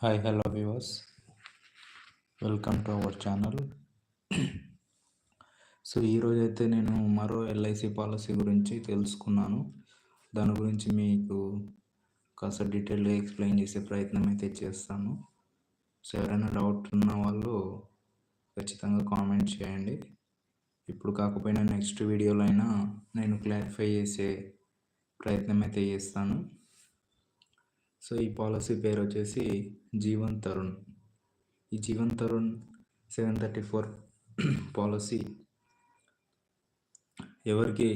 Hi hello viewers welcome to our channel so ఈరోజు అయితే నేను మరో ఎల్ఐసి పాలసీ గురించి తెలుసుకున్నాను. దాని గురించి మీకు కాస్త డీటెయిల్గా ఎక్స్ప్లెయిన్ చేసే ప్రయత్నం అయితే చేస్తాను. సో ఎవరైనా డౌట్ ఉన్న వాళ్ళు ఖచ్చితంగా కామెంట్ చేయండి. ఇప్పుడు కాకపోయినా నెక్స్ట్ వీడియోలో అయినా నేను క్లారిఫై చేసే ప్రయత్నం అయితే చేస్తాను. సో ఈ పాలసీ పేరు వచ్చేసి జీవన్ తరుణ్. ఈ Jeevan Tarun seven thirty four policy ఎవరికి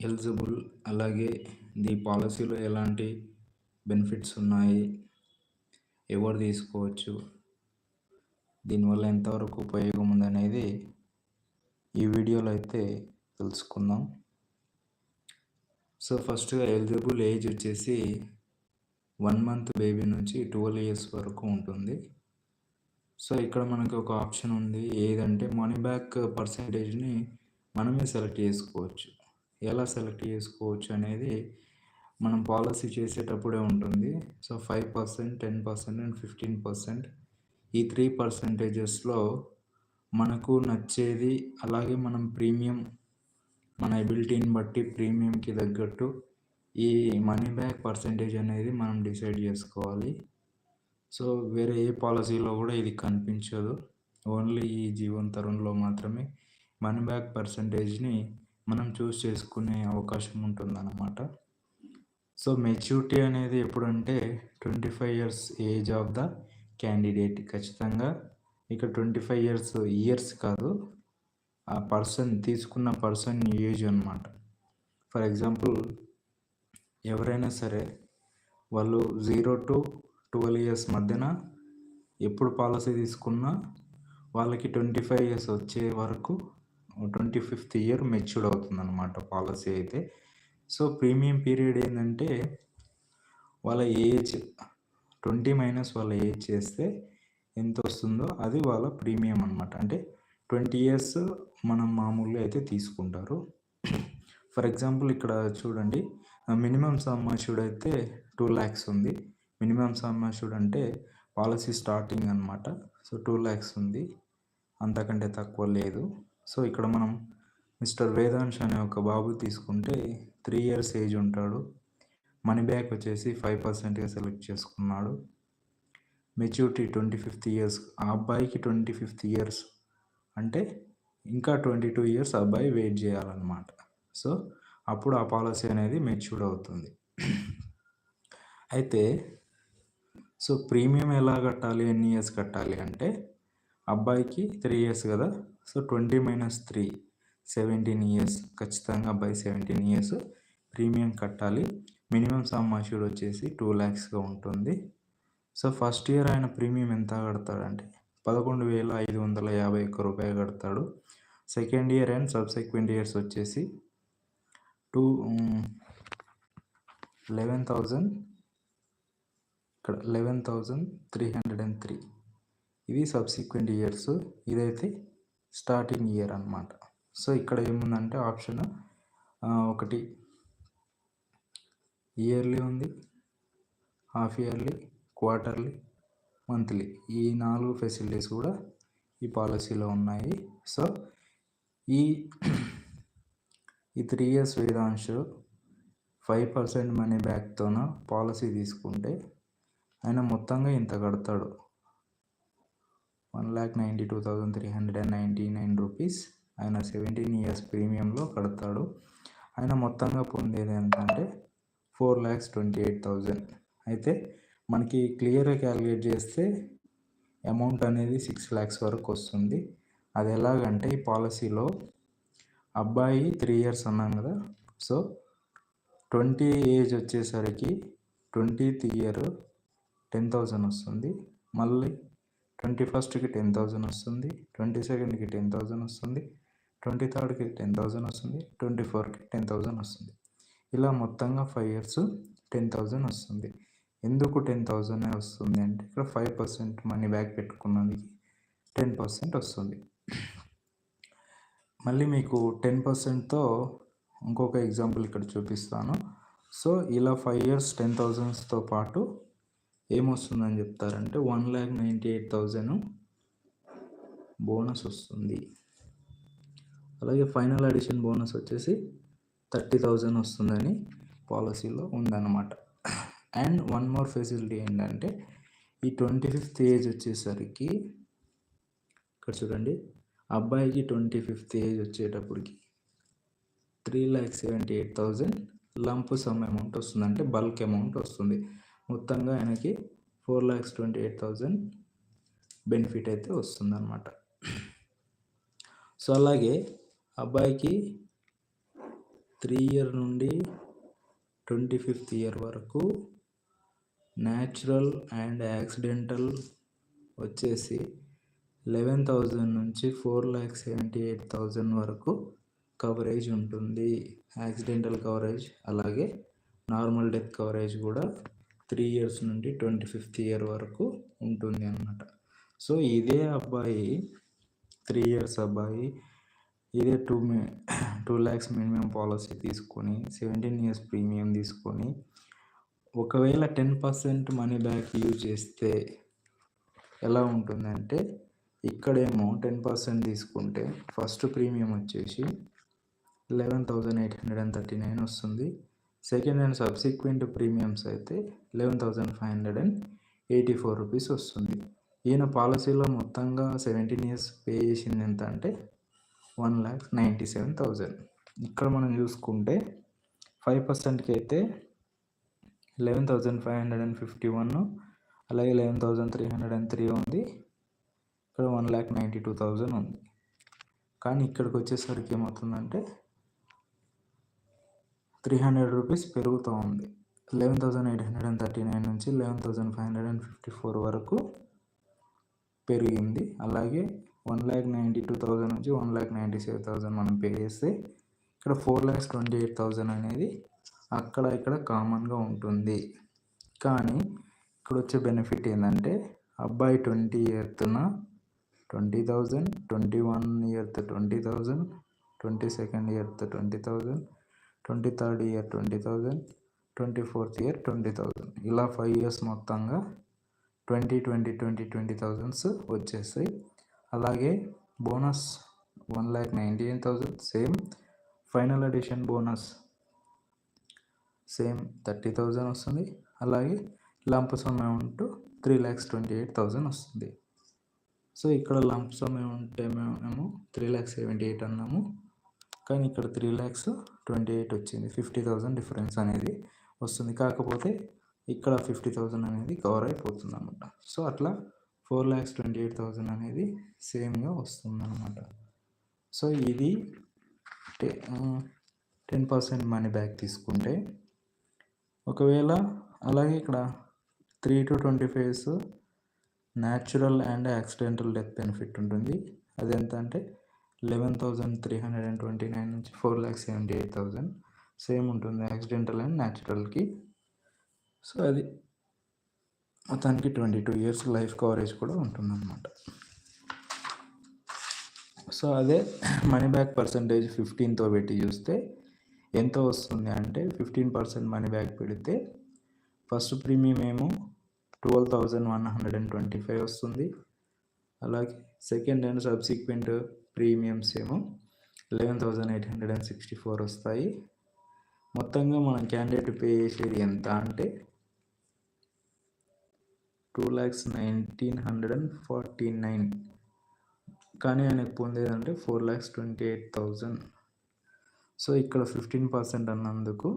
ఎలిజిబుల్? అలాగే ఈ పాలసీలో ఎలాంటి బెనిఫిట్స్ ఉన్నాయి? ఎవరు తీసుకోవచ్చు? దీనివల్ల ఎంతవరకు ఉపయోగం ఉందనేది ఈ వీడియోలో అయితే తెలుసుకుందాం. సో ఫస్ట్గా ఎలిజిబుల్ ఏజ్ వచ్చేసి వన్ మంత్ బేబీ నుంచి ట్వెల్వ్ ఇయర్స్ వరకు ఉంటుంది. సో ఇక్కడ మనకు ఒక ఆప్షన్ ఉంది. ఏదంటే మనీ బ్యాక్ పర్సంటేజ్ని మనమే సెలెక్ట్ చేసుకోవచ్చు. ఎలా సెలెక్ట్ చేసుకోవచ్చు అనేది మనం పాలసీ చేసేటప్పుడే ఉంటుంది. So five percent ten percent and fifteen percent ఈ త్రీ పర్సంటేజెస్లో మనకు నచ్చేది అలాగే మనం ప్రీమియం మన ఎబిలిటీని బట్టి ప్రీమియంకి తగ్గట్టు ఈ మనీ బ్యాక్ పర్సంటేజ్ అనేది మనం డిసైడ్ చేసుకోవాలి. సో వేరే ఏ పాలసీలో కూడా ఇది కనిపించదు. ఓన్లీ ఈ జీవన్ తరుణ్లో మాత్రమే మనీ బ్యాక్ పర్సంటేజ్ని మనం చూస్ చేసుకునే అవకాశం ఉంటుందన్నమాట. సో మెచ్యూరిటీ అనేది ఎప్పుడంటే twenty five years age of the candidate ఖచ్చితంగా. ఇక్కడ ట్వంటీ ఫైవ్ ఇయర్స్ ఇయర్స్ కాదు. ఆ పర్సన్ తీసుకున్న పర్సన్ ఏజ్ అనమాట ఫర్ ఎగ్జాంపుల్ ఎవరైనా సరే వాళ్ళు జీరో టు ట్వెల్వ్ ఇయర్స్ మధ్యన ఎప్పుడు పాలసీ తీసుకున్నా వాళ్ళకి ట్వంటీ ఫైవ్ ఇయర్స్ వచ్చే వరకు ట్వంటీ ఫిఫ్త్ ఇయర్ మెచ్యూర్డ్ అవుతుందన్నమాట పాలసీ అయితే. సో ప్రీమియం పీరియడ్ ఏంటంటే వాళ్ళ ఏజ్ ట్వంటీ మైనస్ వాళ్ళ ఏజ్ చేస్తే ఎంత వస్తుందో అది వాళ్ళ ప్రీమియం అనమాట అంటే ట్వంటీ ఇయర్స్ మనం మామూలుగా అయితే తీసుకుంటారు. ఫర్ ఎగ్జాంపుల్ ఇక్కడ చూడండి. మినిమం సమ్ అష్యూడ్ అయితే టూ ల్యాక్స్ ఉంది. మినిమం సమ్ అష్యూడ్ అంటే పాలసీ స్టార్టింగ్ అనమాట సో టూ ల్యాక్స్ ఉంది. అంతకంటే తక్కువ లేదు. సో ఇక్కడ మనం మిస్టర్ వేదాంశ్ అనే ఒక బాబు తీసుకుంటే త్రీ ఇయర్స్ ఏజ్ ఉంటాడు. మనీ బ్యాక్ వచ్చేసి ఫైవ్ పర్సెంట్గా సెలెక్ట్ చేసుకున్నాడు. Maturity twenty fifth years. ఆ అబ్బాయికి ట్వంటీ ఫిఫ్త్ ఇయర్స్. అంటే ఇంకా ట్వంటీ టూ ఇయర్స్ అబ్బాయి వెయిట్ చేయాలన్నమాట. సో అప్పుడు ఆ పాలసీ అనేది మెచ్యూర్డ్ అవుతుంది. అయితే సో ప్రీమియం ఎలా కట్టాలి? ఎన్ని ఇయర్స్ కట్టాలి అంటే అబ్బాయికి త్రీ ఇయర్స్ కదా so twenty minus three seventeen years ఖచ్చితంగా అబ్బాయి సెవెంటీన్ ఇయర్స్ ప్రీమియం కట్టాలి. మినిమం సమ్ అష్యూడ్ వచ్చేసి టూ ల్యాక్స్గా ఉంటుంది. సో ఫస్ట్ ఇయర్ ఆయన ప్రీమియం ఎంత కడతాడంటే పదకొండు వేల ఐదు వందల యాభై ఒక్క రూపాయలు కడతాడు. Second year and subsequent years వచ్చేసి టూ లెవెన్ థౌజండ్ ఇక్కడ eleven thousand three hundred and three. ఇది సబ్సిక్వెంట్ ఇయర్స్. ఇదైతే స్టార్టింగ్ ఇయర్ అనమాట సో ఇక్కడ ఏముందంటే ఆప్షన్ ఒకటి. ఇయర్లీ ఉంది హాఫ్ ఇయర్లీ క్వార్టర్లీ మంత్లీ. ఈ నాలుగు ఫెసిలిటీస్ కూడా ఈ పాలసీలో ఉన్నాయి. సో ఈ ఈ three years Vedansh five percent money బ్యాక్తోన policy తీసుకుంటే ఆయన మొత్తంగా ఇంత కడతాడు. One lakh ninety two thousand three hundred and ninety nine rupees ఆయన సెవెంటీన్ ఇయర్స్ ప్రీమియంలో కడతాడు. ఆయన మొత్తంగా పొందేది ఏంటంటే four lakhs twenty eight thousand అయితే మనకి క్లియర్గా క్యాలిక్యులేట్ చేస్తే అమౌంట్ అనేది సిక్స్ ల్యాక్స్ వరకు వస్తుంది. అది ఎలాగంటే ఈ పాలసీలో అబ్బాయి త్రీ ఇయర్స్ అన్నాం కదా. సో ట్వంటీ ఏజ్ వచ్చేసరికి ట్వంటీత్ ఇయర్ టెన్ థౌజండ్ వస్తుంది. మళ్ళీ ట్వంటీ ఫస్ట్కి టెన్ థౌజండ్ వస్తుంది. ట్వంటీ సెకండ్కి టెన్ థౌజండ్ వస్తుంది. ట్వంటీ థర్డ్కి టెన్ థౌజండ్ వస్తుంది. ట్వంటీ ఫోర్కి టెన్ థౌజండ్ వస్తుంది. ఇలా మొత్తంగా ఫైవ్ ఇయర్స్ టెన్ థౌజండ్ వస్తుంది. ఎందుకు టెన్ థౌజండ్ వస్తుంది అంటే ఇక్కడ ఫైవ్ పర్సెంట్ మనీ బ్యాక్ పెట్టుకున్నందుకు టెన్ పర్సెంట్ వస్తుంది. మళ్ళీ మీకు టెన్ పర్సెంట్తో ఇంకొక ఎగ్జాంపుల్ ఇక్కడ చూపిస్తాను. సో ఇలా ఫైవ్ ఇయర్స్ టెన్ థౌజండ్స్తో పాటు ఏమొస్తుందని చెప్తారంటే one lakh ninety eight thousand bonus వస్తుంది. అలాగే ఫైనల్ అడిషన్ బోనస్ వచ్చేసి థర్టీ థౌజండ్ వస్తుందని పాలసీలో ఉందన్నమాట. అండ్ వన్ మోర్ ఫెసిలిటీ ఏంటంటే ఈ ట్వంటీ ఫిఫ్త్ ఏజ్ వచ్చేసరికి ఇక్కడ చూడండి అబ్బాయికి ట్వంటీ ఫిఫ్త్ ఏజ్ వచ్చేటప్పటికి three lakh seventy eight thousand. Lump sum amount వస్తుంది అంటే బల్క్ అమౌంట్ వస్తుంది. మొత్తంగా ఆయనకి four lakhs twenty eight thousand benefit అయితే వస్తుందన్నమాట. సో అలాగే అబ్బాయికి త్రీ ఇయర్ నుండి ట్వంటీ ఫిఫ్త్ ఇయర్ వరకు న్యాచురల్ అండ్ యాక్సిడెంటల్ వచ్చేసి లెవెన్ థౌజండ్ నుంచి four lakh seventy eight thousand వరకు కవరేజ్ ఉంటుంది. యాక్సిడెంటల్ కవరేజ్ అలాగే నార్మల్ డెత్ కవరేజ్ కూడా త్రీ ఇయర్స్ నుండి ట్వంటీ ఫిఫ్త్ ఇయర్ వరకు ఉంటుంది అన్నమాట. సో ఇదే అబ్బాయి త్రీ ఇయర్స్ అబ్బాయి ఇదే టూ మి టూ ల్యాక్స్ మినిమం పాలసీ తీసుకొని సెవెంటీన్ ఇయర్స్ ప్రీమియం తీసుకొని ఒకవేళ ten percent money back use చేస్తే ఎలా ఉంటుందంటే ఇక్కడేమో టెన్ పర్సెంట్ తీసుకుంటే ఫస్ట్ ప్రీమియం వచ్చేసి eleven thousand eight hundred and thirty nine వస్తుంది. సెకండ్ అండ్ సబ్సిక్వెంట్ ప్రీమియమ్స్ అయితే eleven thousand five hundred and eighty four rupees వస్తుంది. ఈయన పాలసీలో మొత్తంగా సెవెంటీన్ ఇయర్స్ పే చేసింది ఎంత అంటే one lakh ninety seven thousand. ఇక్కడ మనం చూసుకుంటే ఫైవ్ పర్సెంట్కి అయితే eleven thousand five hundred and fifty one అలాగే eleven thousand three hundred and three ఉంది. ఇక్కడ one lakh ninety two thousand ఉంది. కానీ ఇక్కడికి వచ్చేసరికి ఏమవుతుందంటే త్రీ హండ్రెడ్ రూపీస్ పెరుగుతూ ఉంది. Eleven thousand eight hundred and thirty nine నుంచి eleven thousand five hundred and fifty four వరకు పెరిగింది. అలాగే one lakh ninety two thousand నుంచి one lakh ninety seven thousand మనం పే చేస్తే ఇక్కడ four lakhs twenty eight thousand అనేది అక్కడ ఇక్కడ కామన్గా ఉంటుంది. కానీ ఇక్కడ వచ్చే బెనిఫిట్ ఏంటంటే అబ్బాయి twenty ఎయిత్న twenty thousand twenty one year twenty thousand twenty second year twenty thousand twenty third year twenty thousand twenty fourth year twenty thousand. ఇలా ఫైవ్ ఇయర్స్ మొత్తంగా twenty twenty twenty twenty thousands వచ్చేస్తాయి. అలాగే bonus one lakh ninety eight thousand same final edition bonus same thirty thousand వస్తుంది. అలాగే lump sum amount three lakhs twenty eight thousand వస్తుంది. So ఇక్కడ lump ఏమంటే మేము మేము త్రీ ల్యాక్స్ సెవెంటీ ఎయిట్ అన్నాము. కానీ ఇక్కడ త్రీ ల్యాక్స్ ట్వంటీ ఎయిట్ వచ్చింది. ఫిఫ్టీ థౌజండ్ డిఫరెన్స్ అనేది వస్తుంది. కాకపోతే ఇక్కడ ఫిఫ్టీ థౌజండ్ అనేది కవర్ అయిపోతుంది అనమాట సో అట్లా four lakhs twenty eight thousand అనేది సేమ్గా వస్తుంది అనమాట సో ఇది టెన్ పర్సెంట్ మనీ బ్యాక్ తీసుకుంటే ఒకవేళ అలాగే ఇక్కడ three to twenty fives natural and accidental death benefit ఉంటుంది. అది ఎంత అంటే eleven thousand three hundred and twenty nine నుంచి four lakh seventy eight thousand same ఉంటుంది యాక్సిడెంటల్ అండ్ న్యాచురల్కి. సో అది మొత్తానికి twenty two years life coverage కూడా ఉంటుందన్నమాట. సో అదే మనీ బ్యాక్ పర్సంటేజ్ ఫిఫ్టీన్తో పెట్టి చూస్తే ఎంత వస్తుంది అంటే ఫిఫ్టీన్ పర్సెంట్ మనీ బ్యాక్ పెడితే ఫస్ట్ ప్రీమియం ఏమో twelve thousand one hundred and twenty five వస్తుంది. అలాగే సెకండ్ అండ్ సబ్సిక్వెంట్ ప్రీమియమ్స్ ఏమో eleven thousand eight hundred and sixty four వస్తాయి. మొత్తంగా మనం క్యాండిడేట్ పే చేసేది ఎంత అంటే two lakhs nineteen hundred and forty nine. కానీ ఆయనకు పొందేదంటే four lakhs twenty eight thousand so ఇక్కడ ఫిఫ్టీన్ పర్సెంట్ అన్నందుకు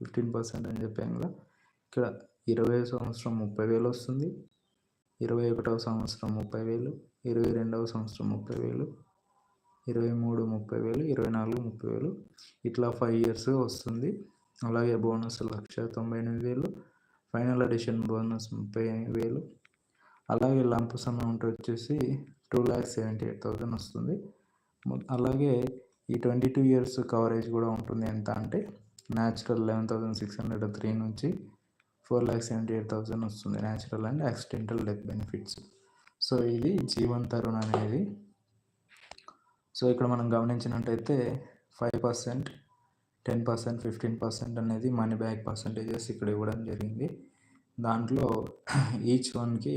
ఫిఫ్టీన్ పర్సెంట్ అని చెప్పాను కదా ఇక్కడ ఇరవై సంవత్సరం ముప్పై వేలు వస్తుంది. ఇరవై ఒకటవ సంవత్సరం ముప్పై వేలు ఇరవై రెండవ సంవత్సరం ముప్పై వేలు ఇరవై మూడు ముప్పై వేలు ఇరవై నాలుగు ముప్పై వేలు. ఇట్లా ఫైవ్ ఇయర్స్ వస్తుంది. అలాగే బోనస్ లక్ష తొంభై ఎనిమిది వేలు ఫైనల్ ఎడిషన్ బోనస్ ముప్పై వేలు. అలాగే లంప్ అమౌంట్ వచ్చేసి two lakhs seventy eight thousand వస్తుంది. అలాగే ఈ ట్వంటీ టూ ఇయర్స్ కవరేజ్ కూడా ఉంటుంది. ఎంత అంటే natural eleven thousand six hundred three నుంచి four lakhs seventy eight thousand వస్తుంది natural and accidental death benefits. So ఇది జీవన్ తరుణ్ అనేది. సో ఇక్కడ మనం గమనించినట్టయితే five percent ten percent fifteen percent అనేది మనీ బ్యాక్ పర్సంటేజెస్ ఇక్కడ ఇవ్వడం జరిగింది. దాంట్లో ఈచ్ వన్కి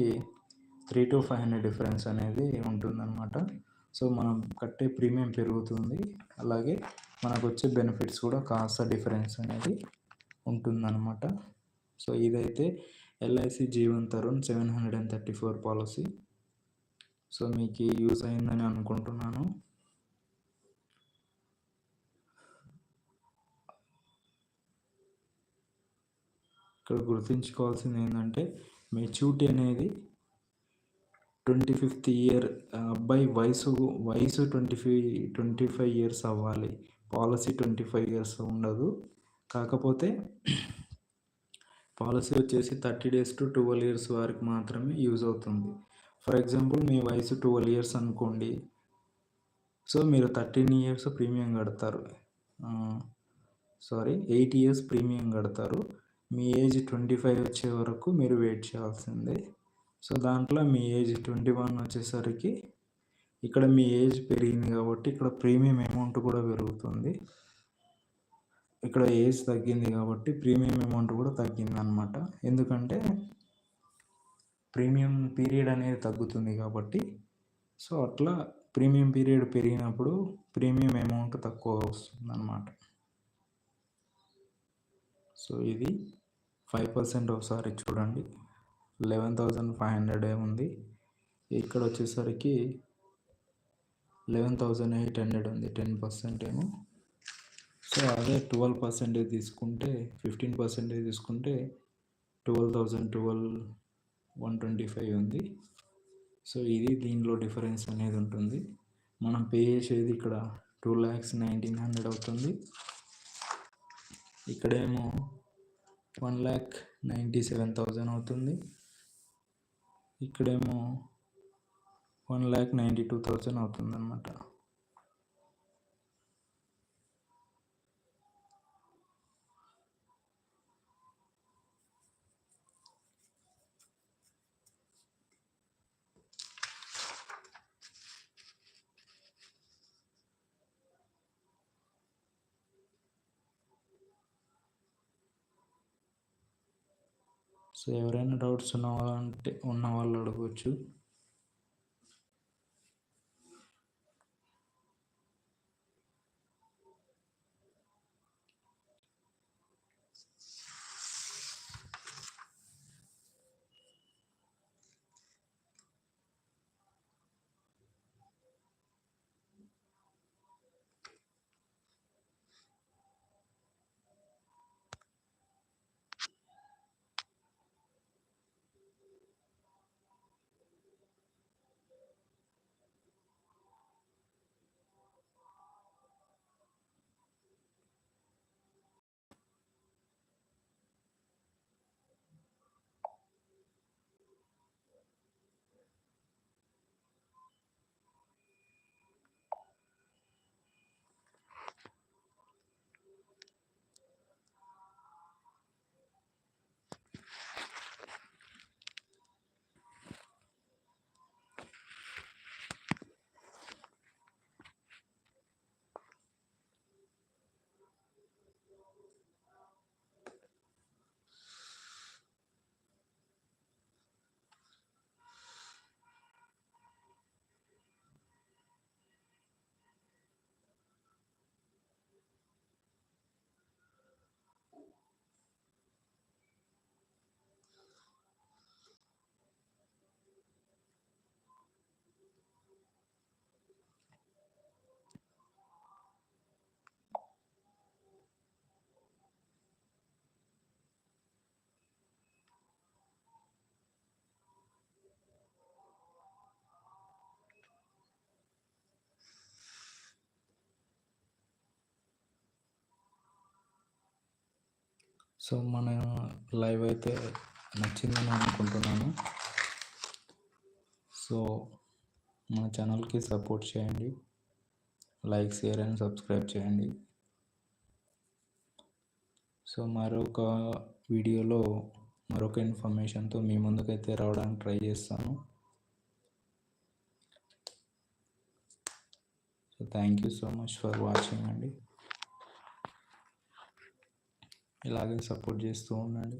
three to five hundred difference అనేది ఉంటుందన్నమాట. సో మనం కట్టే ప్రీమియం పెరుగుతుంది. అలాగే మనకు వచ్చే బెనిఫిట్స్ కూడా కాస్త డిఫరెన్స్ అనేది ఉంటుందన్నమాట. సో ఇదైతే LIC Jeevan Tarun seven hundred and thirty four policy. So మీకు యూస్ అయిందని అనుకుంటున్నాను. ఇక్కడ గుర్తుంచుకోవాల్సింది ఏంటంటే మెచ్యూరిటీ అనేది ట్వంటీ ఫిఫ్త్ ఇయర్ అబ్బాయి వయసు వయసు twenty five twenty five years అవ్వాలి. పాలసీ ట్వంటీ ఫైవ్ ఇయర్స్ ఉండదు. కాకపోతే పాలసీ వచ్చేసి thirty days to twelve years వరకు మాత్రమే యూజ్ అవుతుంది. ఫర్ ఎగ్జాంపుల్ మీ వయసు ట్వెల్వ్ ఇయర్స్ అనుకోండి. సో మీరు థర్టీన్ ఇయర్స్ ప్రీమియం కడతారు. సారీ ఎయిట్ ఇయర్స్ ప్రీమియం కడతారు. మీ ఏజ్ ట్వంటీ ఫైవ్ వచ్చే వరకు మీరు వెయిట్ చేయాల్సిందే. సో దాంట్లో మీ ఏజ్ ట్వంటీ వన్ వచ్చేసరికి ఇక్కడ మీ ఏజ్ పెరిగింది కాబట్టి ఇక్కడ ప్రీమియం అమౌంట్ కూడా పెరుగుతుంది. ఇక్కడ ఏజ్ తగ్గింది కాబట్టి ప్రీమియం అమౌంట్ కూడా తగ్గింది అనమాట ఎందుకంటే ప్రీమియం పీరియడ్ అనేది తగ్గుతుంది కాబట్టి సో అట్లా ప్రీమియం పీరియడ్ పెరిగినప్పుడు ప్రీమియం అమౌంట్ తక్కువ వస్తుంది అన్నమాట సో ఇది ఫైవ్ పర్సెంట్ ఒకసారి చూడండి. లెవెన్ థౌజండ్ ఫైవ్ హండ్రెడ్ ఉంది ఇక్కడ వచ్చేసరికి లెవెన్ థౌజండ్ ఎయిట్ హండ్రెడ్ ఉంది. టెన్ పర్సెంట్ ఏమో. సో అదే ట్వెల్వ్ పర్సెంటేజ్ తీసుకుంటే ఫిఫ్టీన్ పర్సెంటేజ్ తీసుకుంటే twelve thousand twelve one twenty five ఉంది. సో ఇది దీనిలో డిఫరెన్స్ అనేది ఉంటుంది. మనం పే చేసేది ఇక్కడ టూ ల్యాక్స్ నైన్టీన్ హండ్రెడ్ అవుతుంది. ఇక్కడేమో one lakh ninety seven thousand అవుతుంది. ఇక్కడేమో one lakh ninety two thousand అవుతుంది అన్నమాట సో ఎవరైనా డౌట్స్ ఉన్న వాళ్ళంటే ఉన్న వాళ్ళు అడగవచ్చు సో మన లైవ్ అయితే నచ్చిందని అనుకుంటున్నాను. సో మన ఛానల్కి సపోర్ట్ చేయండి. లైక్ షేర్ అండ్ సబ్స్క్రైబ్ చేయండి. సో మరొక వీడియోలో మరొక ఇన్ఫర్మేషన్తో మీ ముందుకైతే రావడానికి ట్రై చేస్తాను. So thank you so much for watching అండి. ఇలాగే సపోర్ట్ చేస్తూ ఉండండి